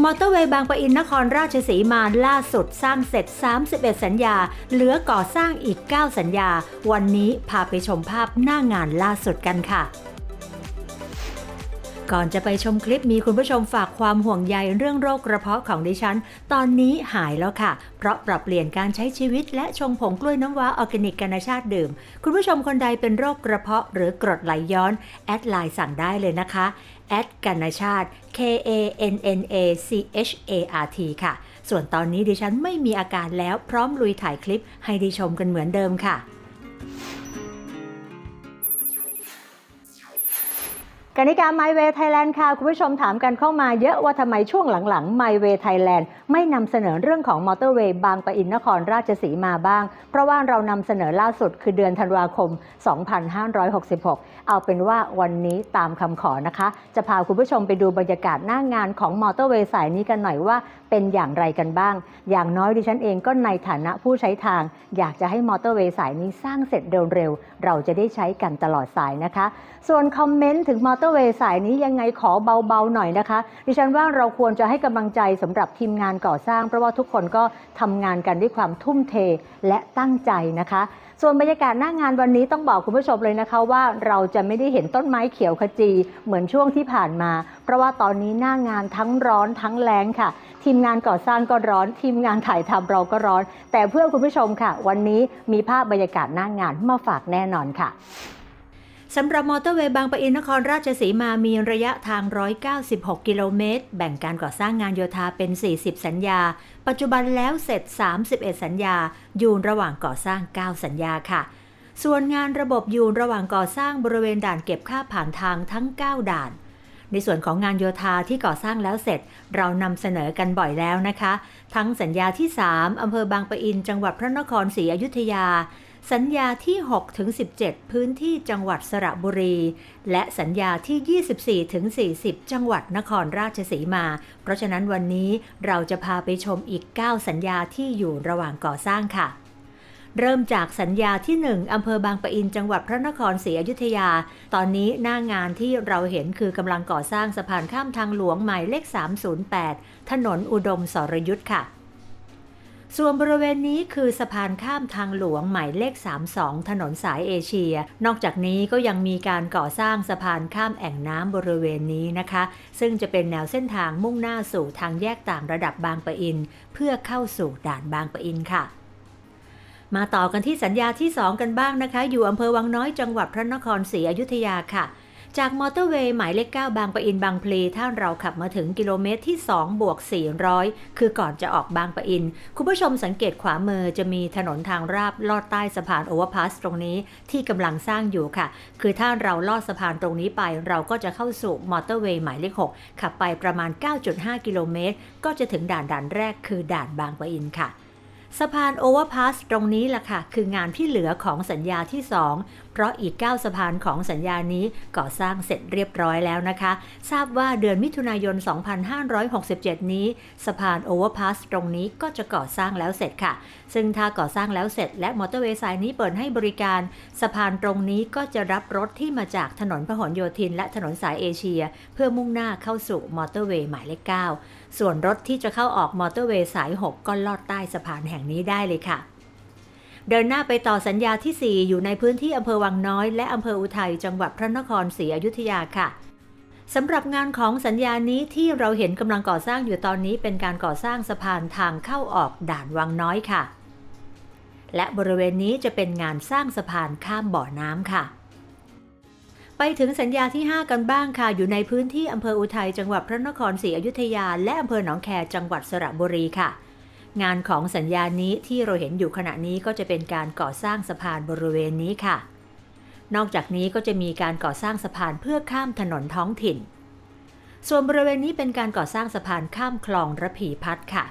มอเตอร์เวย์บางปะอินนครราชสีมาล่าสุดสร้างเสร็จ 31 สัญญา เหลือก่อสร้างอีก 9 สัญญา วันนี้พาไปชมภาพหน้างานล่าสุดกันค่ะ ก่อนจะไปชมคลิปมีคุณผู้ชมฝากความห่วงใยเรื่องโรคกระเพาะของดิฉัน ตอนนี้หายแล้วค่ะ เพราะปรับเปลี่ยนการใช้ชีวิตและชงผงกล้วยน้ำว้าออร์แกนิกกันาชาติดื่ม คุณผู้ชมคนใดเป็นโรคกระเพาะหรือกรดไหลย้อน แอดไลน์สั่งได้เลยนะคะแอดกันาชาติ K A N N A C H A R T ค่ะ ส่วนตอนนี้ดิฉันไม่มีอาการแล้วพร้อมลุยถ่ายคลิปให้ได้ชมกันเหมือนเดิมค่ะ กนิการ My Way Thailand ค่ะ คุณผู้ชมถามกันเข้ามาเยอะว่าทำไมช่วงหลังๆ My Way Thailand ไม่นำเสนอเรื่องของมอเตอร์เวย์บางปะอินนครราชสีมาบ้าง เพราะว่าเรานำเสนอล่าสุดคือเดือนธันวาคม 2566 เอาเป็นว่าวันนี้ตามคำขอนะคะ จะพาคุณผู้ชมไปดูบรรยากาศหน้างงานของมอเตอร์เวย์สายนี้กันหน่อยว่าเป็นอย่างไรกันบ้าง อย่างน้อยดิฉันเองก็ในฐานะผู้ใช้ทาง อยากจะให้มอเตอร์เวย์สายนี้สร้างเสร็จเร็วๆเราจะได้ใช้กันตลอดสายนะคะ ส่วนคอมเมนต์ถึงมอเตอร์เวย์สายนี้ยังไงขอเบาๆหน่อยนะคะ ดิฉันว่าเราควรจะให้กำลังใจสำหรับทีมงานก่อสร้าง เพราะว่าทุกคนก็ทำงานกันด้วยความทุ่มเทและตั้งใจนะคะ ส่วนบรรยากาศหน้างานวันนี้ต้องบอกคุณผู้ชมเลยนะคะว่าเราจะไม่ได้เห็นต้นไม้เขียวขจีเหมือนช่วงที่ผ่านมา เพราะว่าตอนนี้หน้างานทั้งร้อนทั้งแรงค่ะ ทีมงานก่อสร้างก็ร้อน ทีมงานถ่ายทำเราก็ร้อน แต่เพื่อคุณผู้ชมค่ะ วันนี้มีภาพบรรยากาศหน้างานมาฝากแน่นอนค่ะ สำหรับมอเตอร์เวย์บางปะอินนครราชสีมามีระยะทาง 196 กิโลเมตร แบ่งการก่อสร้างงานโยธาเป็น 40 สัญญา ปัจจุบันแล้วเสร็จ 31 สัญญา อยู่ระหว่างก่อสร้าง 9 สัญญาค่ะ ส่วนงานระบบอยู่ระหว่างก่อสร้างบริเวณด่านเก็บค่าผ่านทางทั้ง 9 ด่าน ในส่วนของงานโยธาที่ก่อสร้างแล้วเสร็จ เรานำเสนอกันบ่อยแล้วนะคะ ทั้งสัญญาที่ 3อำเภอบางปะอิน จังหวัดพระนครศรีอยุธยา สัญญาที่ 6 ถึง 17 พื้นที่จังหวัดสระบุรี และสัญญาที่ 24 ถึง 40 จังหวัดนครราชสีมา เพราะฉะนั้นวันนี้เราจะพาไปชมอีก 9 สัญญาที่อยู่ระหว่างก่อสร้างค่ะ เริ่มจากสัญญาที่ 1 อำเภอบางปะอิน จังหวัดพระนครศรีอยุธยา ตอนนี้หน้างานที่เราเห็นคือกำลังก่อสร้างสะพานข้ามทางหลวงหมายเลข 308 ถนนอุดมสรยุทธ์ค่ะ ส่วนบริเวณนี้คือสะพานข้ามทางหลวงหมายเลข 32 ถนนสายเอเชีย นอกจากนี้ก็ยังมีการก่อสร้างสะพานข้ามแอ่งน้ำบริเวณนี้นะคะ ซึ่งจะเป็นแนวเส้นทางมุ่งหน้าสู่ทางแยกต่างระดับบางปะอิน เพื่อเข้าสู่ด่านบางปะอินค่ะมาต่อกันที่สัญญาที่ 2 กันบ้างนะคะ อยู่อำเภอวังน้อยจังหวัดพระนครศรีอยุธยาค่ะ จากมอเตอร์เวย์หมายเลข 9 บางปะอินบางพลีถ้าเราขับมาถึงกิโลเมตรที่ 2 บวก 400 คือก่อนจะออกบางปะอิน คุณผู้ชมสังเกตขวามือจะมีถนนทางราบลอดใต้สะพานโอเวอร์พาสตรงนี้ที่กำลังสร้างอยู่ค่ะ คือถ้าเราลอดสะพานตรงนี้ไป เราก็จะเข้าสู่มอเตอร์เวย์หมายเลข 6 ขับไปประมาณ 9.5 กิโลเมตร ก็จะถึงด่านด่านแรกคือด่านบางปะอินค่ะ สะพานโอเวอร์พาสตรงนี้แหละค่ะ คืองานที่เหลือของสัญญาที่ 2 เพราะอีก 9 สะพานของสัญญานี้ก่อสร้างเสร็จเรียบร้อยแล้วนะคะ ทราบว่าเดือนมิถุนายน 2567 นี้ สะพานโอเวอร์พาสตรงนี้ก็จะก่อสร้างแล้วเสร็จค่ะ ซึ่งถ้าก่อสร้างแล้วเสร็จและมอเตอร์เวย์สายนี้เปิดให้บริการ สะพานตรงนี้ก็จะรับรถที่มาจากถนนพหลโยธิน และถนนสายเอเชีย เพื่อมุ่งหน้าเข้าสู่มอเตอร์เวย์หมายเลข 9 ส่วนรถที่จะเข้าออกมอเตอร์เวย์สาย 6 ก็ลอดใต้สะพานแห่งนี้ได้เลยค่ะ เดินหน้าไปต่อสัญญาที่ 4 อยู่ในพื้นที่อำเภอวังน้อย และอำเภออุทัยจังหวัดพระนครศรีอยุธยาค่ะสำหรับงานของสัญญานี้ที่เราเห็นกำลังก่อสร้างอยู่ตอนนี้เป็นการก่อสร้างสะพานทางเข้าออกด่านวังน้อยค่ะ และบริเวณนี้จะเป็นงานสร้างสะพานข้ามบ่อน้ำค่ะไปถึงสัญญาที่ 5 กันบ้างค่ะ อยู่ในพื้นที่อำเภออุทัยจังหวัดพระนครศรีอยุธยา และอำเภอหนองแคจังหวัดสระบุรีค่ะ งานของสัญญานี้ที่เราเห็นอยู่ขณะนี้ก็จะเป็นการก่อสร้างสะพานบริเวณนี้ค่ะ นอกจากนี้ก็จะมีการก่อสร้างสะพานเพื่อข้ามถนนท้องถิ่น ส่วนบริเวณนี้เป็นการก่อสร้างสะพานข้ามคลองระพีพัฒน์ค่ะ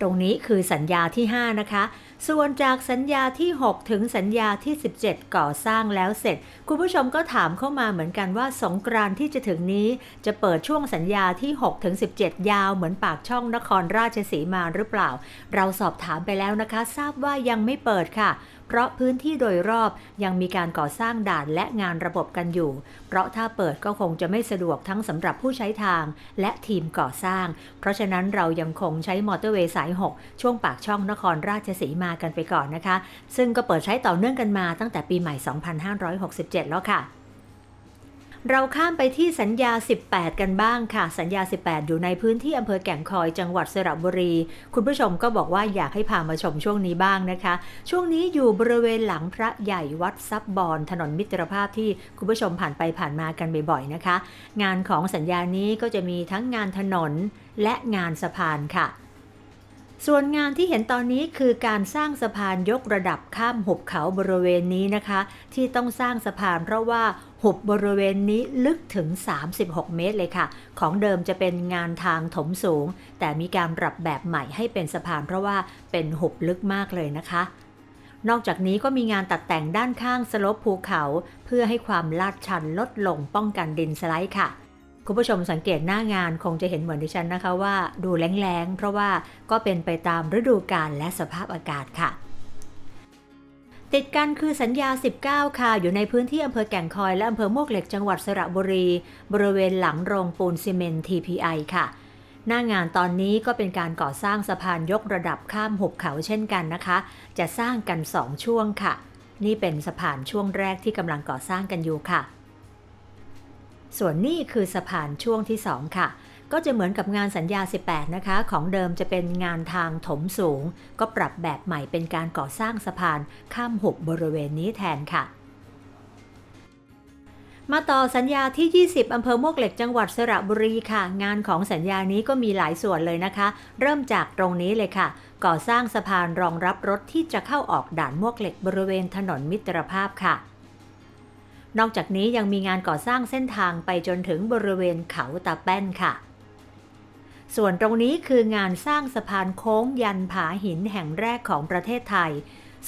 ตรงนี้คือสัญญาที่ 5 นะคะ ส่วนจากสัญญาที่ 6 ถึงสัญญาที่ 17 ก่อสร้างแล้วเสร็จ คุณผู้ชมก็ถามเข้ามาเหมือนกันว่าสงกรานที่จะถึงนี้จะเปิดช่วงสัญญาที่ 6 ถึง 17 ยาวเหมือนปากช่องนครราชสีมาหรือเปล่า เราสอบถามไปแล้วนะคะ ทราบว่ายังไม่เปิดค่ะเพราะพื้นที่โดยรอบยังมีการก่อสร้างด่านและงานระบบกันอยู่ เพราะถ้าเปิดก็คงจะไม่สะดวกทั้งสำหรับผู้ใช้ทางและทีมก่อสร้าง เพราะฉะนั้นเรายังคงใช้มอเตอร์เวย์สาย 6 ช่วงปากช่องนครราชสีมากันไปก่อนนะคะ ซึ่งก็เปิดใช้ต่อเนื่องกันมาตั้งแต่ปีใหม่ 2567 แล้วค่ะเราข้ามไปที่สัญญา 18 กันบ้างค่ะ สัญญา 18 อยู่ในพื้นที่อำเภอแก่งคอยจังหวัดสระบุรี คุณผู้ชมก็บอกว่าอยากให้พามาชมช่วงนี้บ้างนะคะ ช่วงนี้อยู่บริเวณหลังพระใหญ่วัดซับบอน ถนนมิตรภาพที่คุณผู้ชมผ่านไปผ่านมากันบ่อยๆนะคะ งานของสัญญานี้ก็จะมีทั้งงานถนนและงานสะพานค่ะ ส่วนงานที่เห็นตอนนี้คือการสร้างสะพานยกระดับข้ามหุบเขาบริเวณนี้นะคะ ที่ต้องสร้างสะพานเพราะว่าหุบบริเวณนี้ลึกถึง 36 เมตรเลยค่ะ ของเดิมจะเป็นงานทางถมสูง แต่มีการปรับแบบใหม่ให้เป็นสะพานเพราะว่าเป็นหุบลึกมากเลยนะคะ นอกจากนี้ก็มีงานตัดแต่งด้านข้างสลบภูเขา เพื่อให้ความลาดชันลดลงป้องกันดินสไลด์ค่ะ คุณผู้ชมสังเกตหน้างานคงจะเห็นเหมือนดิฉันนะคะว่าดูแล้งๆ เพราะว่าก็เป็นไปตามฤดูกาลและสภาพอากาศค่ะ ติดกันคือสัญญา 19 ค่ะ อยู่ในพื้นที่อำเภอแก่งคอยและอำเภอมวกเหล็กจังหวัดสระบุรี บริเวณหลังโรงปูนซีเมนต์ TPI ค่ะ หน้างานตอนนี้ก็เป็นการก่อสร้างสะพานยกระดับข้ามหุบเขาเช่นกันนะคะ จะสร้างกัน 2 ช่วงค่ะ นี่เป็นสะพานช่วงแรกที่กำลังก่อสร้างกันอยู่ค่ะ ส่วนนี่คือสะพานช่วงที่ 2 ค่ะ ก็จะเหมือนกับงานสัญญา 18 นะคะ ของเดิมจะเป็นงานทางถมสูง ก็ปรับแบบใหม่เป็นการก่อสร้างสะพานข้ามหุบบริเวณนี้แทนค่ะ มาต่อสัญญาที่ 20 อำเภอมวกเหล็กจังหวัดสระบุรีค่ะ งานของสัญญานี้ก็มีหลายส่วนเลยนะคะ เริ่มจากตรงนี้เลยค่ะ ก่อสร้างสะพานรองรับรถที่จะเข้าออกด่านมวกเหล็กบริเวณถนนมิตรภาพค่ะ นอกจากนี้ยังมีงานก่อสร้างเส้นทางไปจนถึงบริเวณเขาตาแป้นค่ะ ส่วนตรงนี้คืองานสร้างสะพานโค้งยันผาหินแห่งแรกของประเทศไทย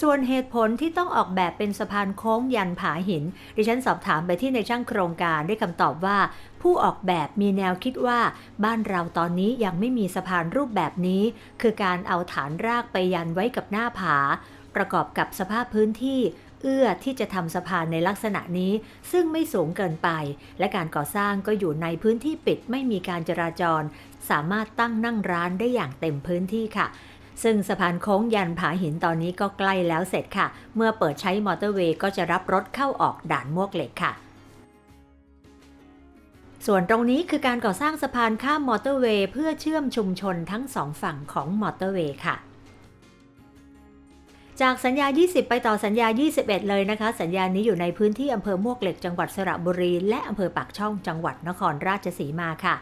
ส่วนเหตุผลที่ต้องออกแบบเป็นสะพานโค้งยันผาหิน ดิฉันสอบถามไปที่ในช่างโครงการได้คำตอบว่า ผู้ออกแบบมีแนวคิดว่า บ้านเราตอนนี้ยังไม่มีสะพานรูปแบบนี้ คือการเอาฐานรากไปยันไว้กับหน้าผาประกอบกับสภาพพื้นที่ เอื้อที่จะทำสะพานในลักษณะนี้ ซึ่งไม่สูงเกินไป และการก่อสร้างก็อยู่ในพื้นที่ปิดไม่มีการจราจร สามารถตั้งนั่งร้านได้อย่างเต็มพื้นที่ค่ะซึ่งสะพานโค้งยันผาหินตอนนี้ก็ใกล้แล้วเสร็จค่ะ เมื่อเปิดใช้มอเตอร์เวย์ก็จะรับรถเข้าออกด่านมวกเหล็กค่ะ ส่วนตรงนี้คือการก่อสร้างสะพานข้ามมอเตอร์เวย์เพื่อเชื่อมชุมชนทั้งสองฝั่งของมอเตอร์เวย์ค่ะ จากสัญญา 20 ไปต่อสัญญา 21 เลยนะคะ สัญญานี้อยู่ในพื้นที่อำเภอมวกเหล็กจังหวัดสระบุรี และอำเภอปากช่องจังหวัดนครราชสีมาค่ะ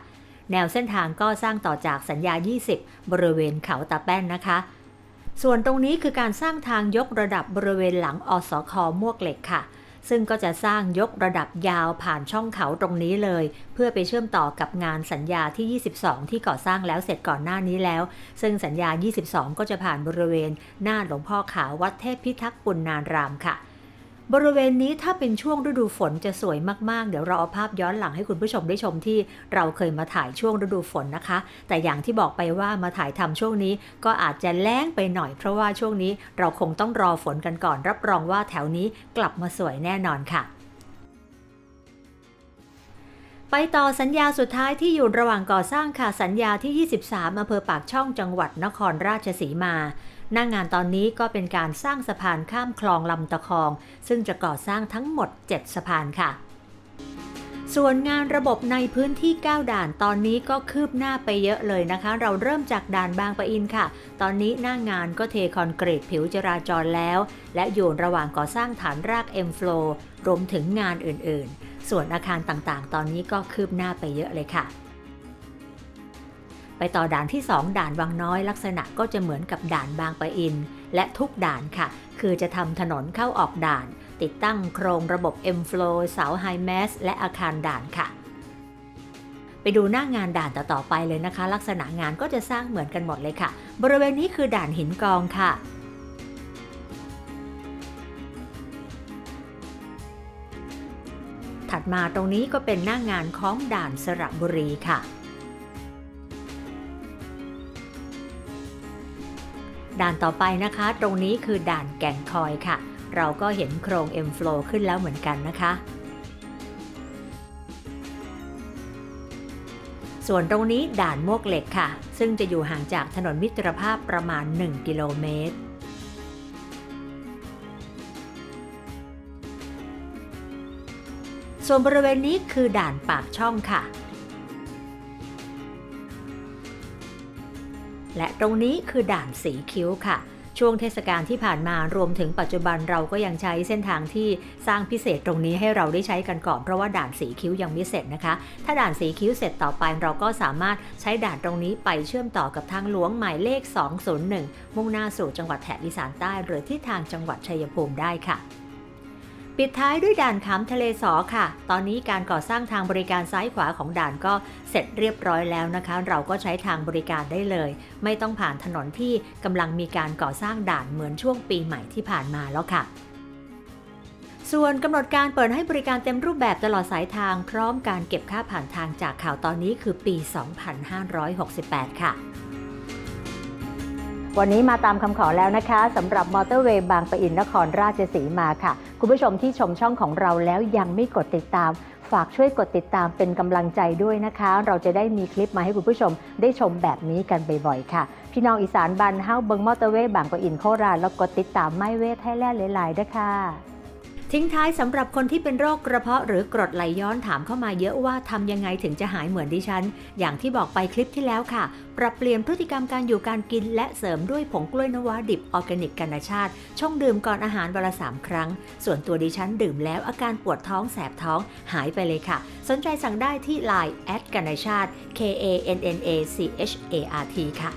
แนวเส้นทางก็สร้างต่อจากสัญญา 20 บริเวณเขาตาแป้นนะคะ ส่วนตรงนี้คือการสร้างทางยกระดับบริเวณหลังอสคมวกเหล็กค่ะ ซึ่งก็จะสร้างยกระดับยาวผ่านช่องเขาตรงนี้เลย เพื่อไปเชื่อมต่อกับงานสัญญาที่ 22 ที่ก่อสร้างแล้วเสร็จก่อนหน้านี้แล้ว ซึ่งสัญญา 22 ก็จะผ่านบริเวณ หน้าหลวงพ่อขาววัดเทพพิทักษ์ปุณนารามค่ะ บริเวณนี้ถ้าเป็นช่วงฤดูฝนจะสวยมากๆ เดี๋ยวเราเอาภาพย้อนหลังให้คุณผู้ชมได้ชมที่เราเคยมาถ่ายช่วงฤดูฝนนะคะ แต่อย่างที่บอกไปว่ามาถ่ายทำช่วงนี้ก็อาจจะแล้งไปหน่อย เพราะว่าช่วงนี้เราคงต้องรอฝนกันก่อน รับรองว่าแถวนี้กลับมาสวยแน่นอนค่ะไปต่อสัญญาสุดท้ายที่อยู่ระหว่างก่อสร้างค่ะสัญญาที่ 23อำเภอปากช่องจังหวัดนครราชสีมา หน้างงานตอนนี้ก็เป็นการสร้างสะพานข้ามคลองลำตะคอง ซึ่งจะก่อสร้างทั้งหมด 7 สะพานค่ะ ส่วนงานระบบในพื้นที่ 9 ด่านตอนนี้ก็คืบหน้าไปเยอะเลยนะคะ เราเริ่มจากด่านบางปะอินค่ะ ตอนนี้หน้างงานก็เทคอนกรีตผิวจราจรแล้ว และอยู่ระหว่างก่อสร้างฐานรากเอ็มโฟลรวมถึงงานอื่นๆ ส่วนอาคารต่างๆ ตอนนี้ก็คืบหน้าไปเยอะเลยค่ะ ไปต่อด่านที่ 2 ด่านวังน้อยลักษณะก็จะเหมือนกับด่านบางปะอิน และทุกด่านค่ะ คือจะทำถนนเข้าออกด่าน ติดตั้งโครงระบบ M-Flow เสาไฮแมสและอาคารด่านค่ะ ไปดูหน้างานด่านต่อตอไปเลยนะคะ ลักษณะงานก็จะสร้างเหมือนกันหมดเลยค่ะ บริเวณนี้คือด่านหินกองค่ะถัดมาตรงนี้ก็เป็นหน้างงานของด่านสระบุรีค่ะ ด่านต่อไปนะคะ ตรงนี้คือด่านแก่งคอยค่ะ เราก็เห็นโครง M Flow ขึ้นแล้วเหมือนกันนะคะ ส่วนตรงนี้ด่านมวกเหล็กค่ะ ซึ่งจะอยู่ห่างจากถนนมิตรภาพประมาณ 1 กิโลเมตรส่วนบริเวณนี้คือด่านปากช่องค่ะ และตรงนี้คือด่านสีคิ้วค่ะ ช่วงเทศกาลที่ผ่านมารวมถึงปัจจุบันเราก็ยังใช้เส้นทางที่สร้างพิเศษตรงนี้ให้เราได้ใช้กันก่อนเพราะว่าด่านสีคิ้วยังไม่เสร็จนะคะ ถ้าด่านสีคิ้วเสร็จต่อไปเราก็สามารถใช้ด่านตรงนี้ไปเชื่อมต่อกับทางหลวงหมายเลข 201 มุ่งหน้าสู่จังหวัดแถบอีสานใต้ หรือที่ทางจังหวัดชัยภูมิได้ค่ะ ปิดท้ายด้วยด่านขามทะเลสอค่ะ ตอนนี้การก่อสร้างทางบริการซ้ายขวาของด่านก็เสร็จเรียบร้อยแล้วนะคะ เราก็ใช้ทางบริการได้เลย ไม่ต้องผ่านถนนที่กำลังมีการก่อสร้างด่านเหมือนช่วงปีใหม่ที่ผ่านมาแล้วค่ะส่วนกำหนดการเปิดให้บริการเต็มรูปแบบตลอดสายทางพร้อมการเก็บค่าผ่านทางจากข่าวตอนนี้คือปี 2568 ค่ะ วันนี้มาตามคำขอแล้วนะคะสำหรับมอเตอร์เวย์บางปะอินนครราชสีมาค่ะ คุณผู้ชมที่ชมช่องของเราแล้วยังไม่กดติดตาม ฝากช่วยกดติดตามเป็นกำลังใจด้วยนะคะ เราจะได้มีคลิปมาให้คุณผู้ชมได้ชมแบบนี้กันบ่อยๆค่ะ พี่น้องอีสานบันเฮาเบิงมอเตอร์เวย์บางปะอินโคราชแล้วกดติดตามไม่เวทให้แล่หลายๆด้วยค่ะ ทิ้งท้ายสำหรับคนที่เป็นโรคกระเพาะหรือกรดไหลย้อนถามเข้ามาเยอะว่าทำยังไงถึงจะหายเหมือนดิฉัน อย่างที่บอกไปคลิปที่แล้วค่ะ ปรับเปลี่ยนพฤติกรรมการอยู่การกินและเสริมด้วยผงกล้วยนว้าดิบออร์แกนิกกันชาติ ช่องดื่มก่อนอาหารวันละสามครั้ง ส่วนตัวดิฉันดื่มแล้วอาการปวดท้องแสบท้องหายไปเลยค่ะ สนใจสั่งได้ที่ Line แอดกันชาติ K A N N A C H A R T ค่ะ